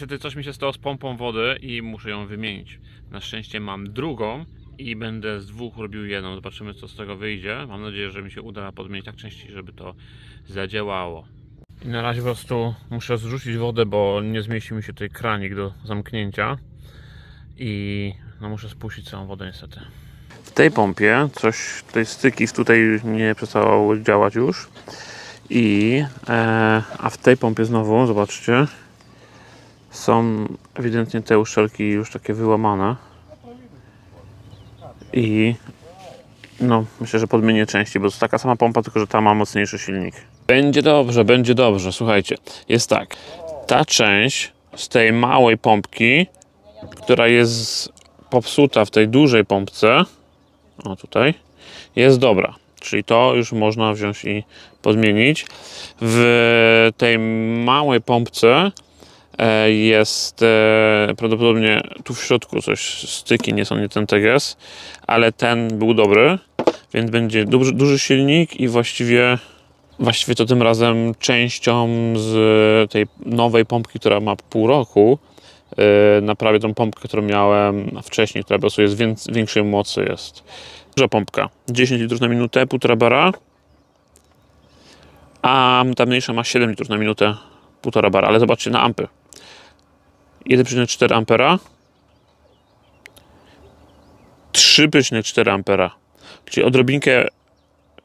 Niestety coś mi się stało z pompą wody i muszę ją wymienić. Na szczęście mam drugą i będę z dwóch robił jedną. Zobaczymy co z tego wyjdzie. Mam nadzieję, że mi się uda podmienić tak częściej, żeby to zadziałało. I na razie po prostu muszę zrzucić wodę, bo nie zmieści mi się tutaj kranik do zamknięcia. I no muszę spuścić całą wodę niestety. W tej pompie coś, tutaj styki tutaj nie przestało działać już. I, e, a w tej pompie znowu, zobaczcie, są ewidentnie te uszczelki już takie wyłamane. I no, myślę, że podmienię częściej, bo to taka sama pompa, tylko że ta ma mocniejszy silnik. Będzie dobrze, będzie dobrze. Słuchajcie, jest tak. Ta część z tej małej pompki, która jest popsuta w tej dużej pompce, o tutaj, jest dobra. Czyli to już można wziąć i podmienić. W tej małej pompce jest e, prawdopodobnie tu w środku coś, styki nie są nie ten teges, ale ten był dobry, więc będzie duży, duży silnik i właściwie właściwie to tym razem częścią z tej nowej pompki, która ma pół roku, yy, naprawię tą pompkę, którą miałem wcześniej, która po prostu jest większej mocy jest. Duża pompka, 10 litrów na minutę, 1,5 bara, a ta mniejsza ma 7 litrów na minutę, 1,5 bara, ale zobaczcie na ampy. 1,4 ampera, 3,4 ampera, czyli odrobinkę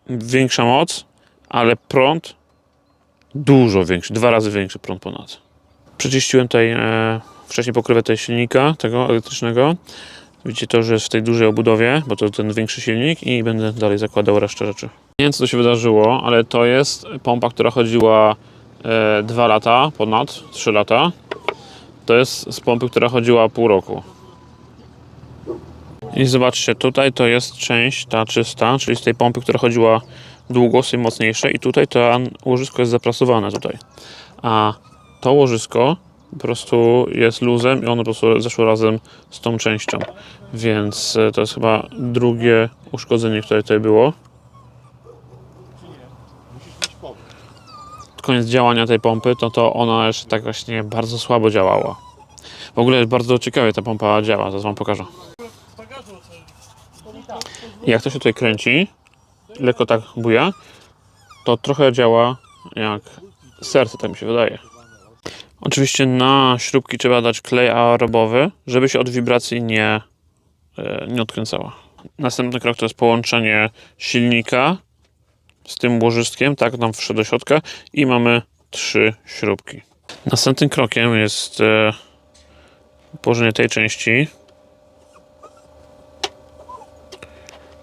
większa moc, ale prąd dużo większy, dwa razy większy prąd ponad. Przeczyściłem tutaj e, wcześniej pokrywę tej silnika, tego elektrycznego. Widzicie to, że jest w tej dużej obudowie, bo to ten większy silnik i będę dalej zakładał resztę rzeczy. Nie wiem co to się wydarzyło, ale to jest pompa, która chodziła e, 2 lata, ponad 3 lata. To jest z pompy, która chodziła pół roku. I zobaczcie, tutaj to jest część ta czysta, czyli z tej pompy, która chodziła długo, są mocniejsze i tutaj to łożysko jest zaprasowane tutaj. A to łożysko po prostu jest luzem i ono po prostu zeszło razem z tą częścią. Więc e, to jest chyba drugie uszkodzenie, które tutaj było. Koniec działania tej pompy, to to ona jeszcze tak właśnie bardzo słabo działała. W ogóle bardzo ciekawie ta pompa działa, zaraz wam pokażę. Jak to się tutaj kręci, lekko tak buja, to trochę działa jak serce, tak mi się wydaje. Oczywiście na śrubki trzeba dać klej aerobowy, żeby się od wibracji nie, e, nie odkręcała. Następny krok to jest połączenie silnika z tym łożyskiem, tak nam wszedł do środka i mamy trzy śrubki. Następnym krokiem jest położenie tej części.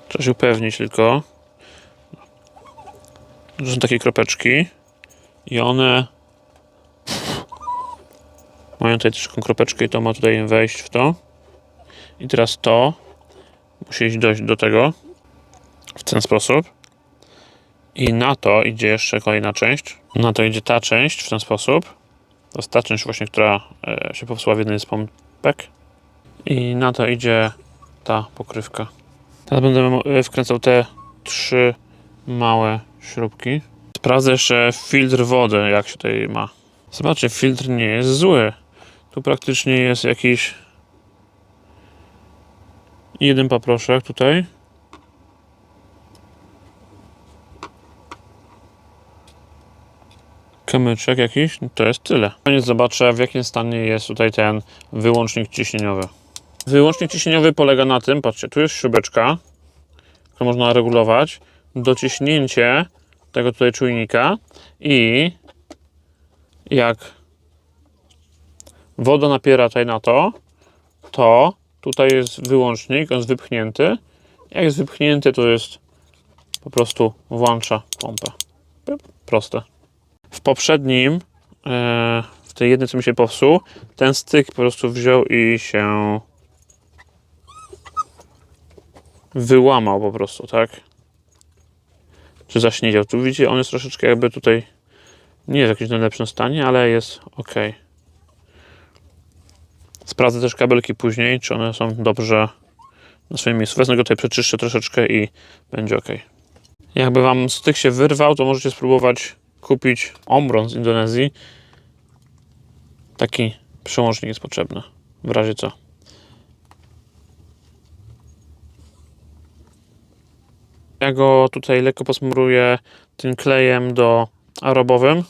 Trzeba się upewnić tylko, że są takie kropeczki i one mają tutaj też taką kropeczkę i to ma tutaj wejść w to. I teraz to musi iść dojść do tego w ten sposób. I na to idzie jeszcze kolejna część. Na to idzie ta część w ten sposób. To jest ta część właśnie, która e, się popsuła w jednej z pompek. I na to idzie ta pokrywka. Teraz będę e, wkręcał te trzy małe śrubki. Sprawdzę jeszcze filtr wody, jak się tutaj ma. Zobaczcie, filtr nie jest zły. Tu praktycznie jest jakiś jeden paproszek tutaj. Kamyczek jakiś, no to jest tyle. Koniec zobaczę w jakim stanie jest tutaj ten wyłącznik ciśnieniowy. Wyłącznik ciśnieniowy polega na tym, patrzcie, tu jest śrubeczka, którą można regulować. Dociśnięcie tego tutaj czujnika i jak woda napiera tutaj na to, to tutaj jest wyłącznik, on jest wypchnięty. Jak jest wypchnięty, to jest po prostu włącza pompę. Proste. W poprzednim, e, w tej jednej, co mi się popsuł, ten styk po prostu wziął i się wyłamał po prostu, tak? Czy zaśniedział. Tu widzicie, on jest troszeczkę jakby tutaj nie jest w jakimś najlepszym stanie, ale jest ok. Sprawdzę też kabelki później, czy one są dobrze na swoim miejscu. Wezmę go tutaj, przeczyszczę troszeczkę i będzie ok. Jakby Wam styk się wyrwał, to możecie spróbować kupić Omron z Indonezji. Taki Przełącznik jest potrzebny. W razie co. Ja go tutaj lekko posmuruję tym klejem do aerobowym,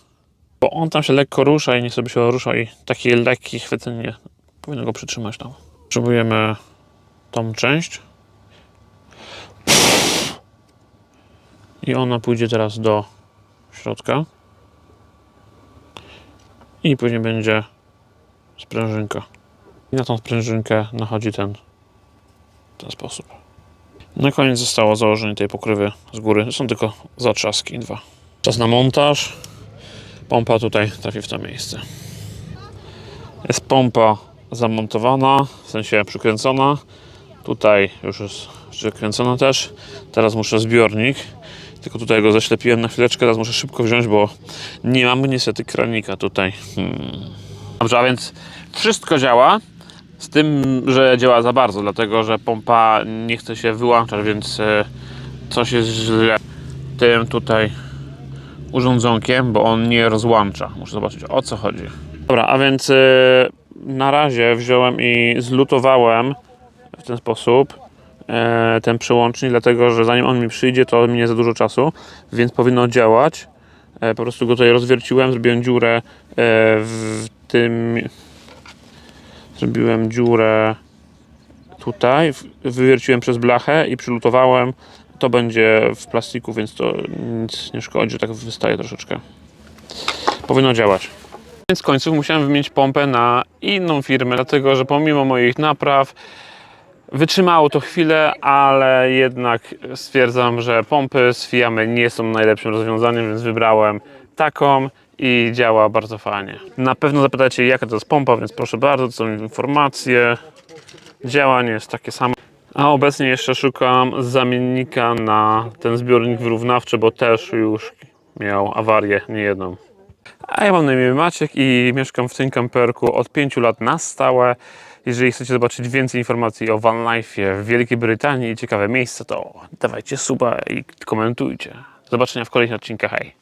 bo on tam się lekko rusza i nie sobie się rusza i takie lekkie chwycenie powinno go przytrzymać tam. Potrzebujemy tą część. I ona pójdzie teraz do środka. I później będzie sprężynka. I na tą sprężynkę nachodzi ten ten sposób. Na koniec zostało założenie tej pokrywy z góry. Są tylko zatrzaski dwa. Czas na montaż. Pompa tutaj trafi w to miejsce. Jest pompa zamontowana, w sensie przykręcona. Tutaj już jest przykręcona też. Teraz muszę zbiornik. Tylko tutaj go zaślepiłem na chwileczkę, teraz muszę szybko wziąć, bo nie mamy niestety kranika tutaj. Hmm. Dobrze, a więc wszystko działa. Z tym, że działa za bardzo, dlatego że pompa nie chce się wyłączać, więc e, coś jest źle tym tutaj urządzonkiem, bo on nie rozłącza. Muszę zobaczyć o co chodzi. Dobra, a więc e, na razie wziąłem i zlutowałem w ten sposób ten przełącznik, dlatego że zanim on mi przyjdzie, to minie za dużo czasu, więc powinno działać. E, po prostu go tutaj rozwierciłem, zrobiłem dziurę e, w tym. Zrobiłem dziurę tutaj, wywierciłem przez blachę i przylutowałem. To będzie w plastiku, więc to nic nie szkodzi, tak wystaje troszeczkę. Powinno działać. Więc w końcu musiałem wymienić pompę na inną firmę, dlatego że pomimo moich napraw wytrzymało to chwilę, ale jednak stwierdzam, że pompy z Fiamy nie są najlepszym rozwiązaniem, więc wybrałem taką i działa bardzo fajnie. Na pewno zapytacie, jaka to jest pompa, więc proszę bardzo, to są informacje. Działanie jest takie samo. A obecnie jeszcze szukam zamiennika na ten zbiornik wyrównawczy, bo też już miał awarię niejedną. A ja mam na imię Maciek i mieszkam w tym kamperku od 5 lat na stałe. Jeżeli chcecie zobaczyć więcej informacji o vanlife w Wielkiej Brytanii i ciekawe miejsca, to dawajcie suba i komentujcie. Do zobaczenia w kolejnych odcinkach. Hej!